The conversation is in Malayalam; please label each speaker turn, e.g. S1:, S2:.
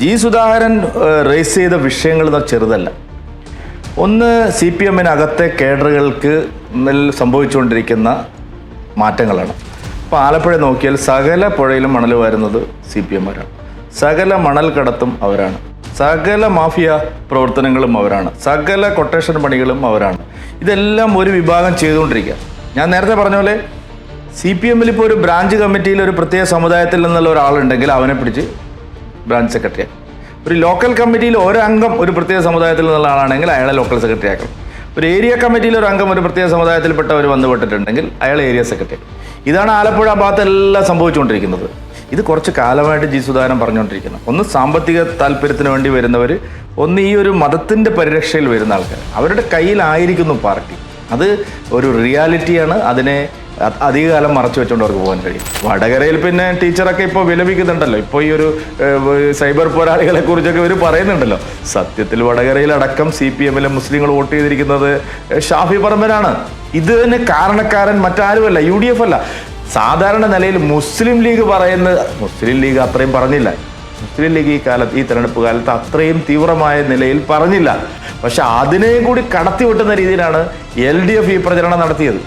S1: ജി സുധാകരൻ റേസ് ചെയ്ത വിഷയങ്ങൾ ചെറുതല്ല. ഒന്ന് സി പി എമ്മിനകത്തെ കേഡറുകൾക്ക് സംഭവിച്ചുകൊണ്ടിരിക്കുന്ന മാറ്റങ്ങളാണ്. ഇപ്പോൾ ആലപ്പുഴ നോക്കിയാൽ സകല പുഴയിലും മണൽ വരുന്നത് സി പി എമ്മാരാണ് സകല മണൽ കടത്തും അവരാണ്. സകല മാഫിയ പ്രവർത്തനങ്ങളും അവരാണ്. സകല കൊട്ടേഷൻ പണികളും അവരാണ്. ഇതെല്ലാം ഒരു വിഭാഗം ചെയ്തുകൊണ്ടിരിക്കുക. ഞാൻ നേരത്തെ പറഞ്ഞ പോലെ സി പി എമ്മിൽ ഇപ്പോൾ ഒരു ബ്രാഞ്ച് കമ്മിറ്റിയിൽ ഒരു പ്രത്യേക സമുദായത്തിൽ നിന്നുള്ള ഒരാളുണ്ടെങ്കിൽ അവനെ പിടിച്ച് ബ്രാഞ്ച് സെക്രട്ടറി ഒരു ലോക്കൽ കമ്മിറ്റിയിൽ ഒരു അംഗം ഒരു പ്രത്യേക സമുദായത്തിൽ നിന്നുള്ള ആളാണെങ്കിൽ അയാളെ ലോക്കൽ സെക്രട്ടറി ആക്കണം ഒരു ഏരിയ കമ്മിറ്റിയിൽ ഒരു അംഗം ഒരു പ്രത്യേക സമുദായത്തിൽപ്പെട്ടവർ വന്നുപെട്ടിട്ടുണ്ടെങ്കിൽ അയാൾ ഏരിയ സെക്രട്ടറി ഇതാണ് ആലപ്പുഴ ഭാഗത്തെല്ലാം സംഭവിച്ചുകൊണ്ടിരിക്കുന്നത്. ഇത് കുറച്ച് കാലമായിട്ട് ജി സുധാകരൻ പറഞ്ഞുകൊണ്ടിരിക്കുന്നത് ഒന്ന് സാമ്പത്തിക താല്പര്യത്തിന് വേണ്ടി വരുന്നവർ ഒന്ന് ഈ ഒരു മതത്തിന്റെ പരിരക്ഷയിൽ വരുന്ന ആൾക്കാർ അവരുടെ കയ്യിലായിരിക്കുന്നു പാർട്ടി. അത് ഒരു റിയാലിറ്റിയാണ്. അതിനെ അധികകാലം മറച്ചു വെച്ചുകൊണ്ട് അവർക്ക് പോകാൻ കഴിയും. വടകരയിൽ പിന്നെ ടീച്ചറൊക്കെ ഇപ്പോൾ വിലപിക്കുന്നുണ്ടല്ലോ. ഇപ്പോൾ ഈ ഒരു സൈബർ പോരാളികളെ കുറിച്ചൊക്കെ ഇവർ പറയുന്നുണ്ടല്ലോ. സത്യത്തിൽ വടകരയിൽ അടക്കം സി പി എമ്മിലെ മുസ്ലിങ്ങൾ വോട്ട് ചെയ്തിരിക്കുന്നത് ഷാഫി പറമ്പനാണ്. ഇത് തന്നെ കാരണക്കാരൻ മറ്റാരുമല്ല യു ഡി എഫ് അല്ല. സാധാരണ നിലയിൽ മുസ്ലിം ലീഗ് പറയുന്ന മുസ്ലിം ലീഗ് അത്രയും പറഞ്ഞില്ല. മുസ്ലിം ലീഗ് ഈ കാലത്ത് ഈ തെരഞ്ഞെടുപ്പ് കാലത്ത് അത്രയും തീവ്രമായ നിലയിൽ പറഞ്ഞില്ല. പക്ഷെ അതിനെയും കൂടി കടത്തിവിട്ടുന്ന രീതിയിലാണ് എൽ ഡി എഫ് ഈ പ്രചരണം നടത്തിയത്.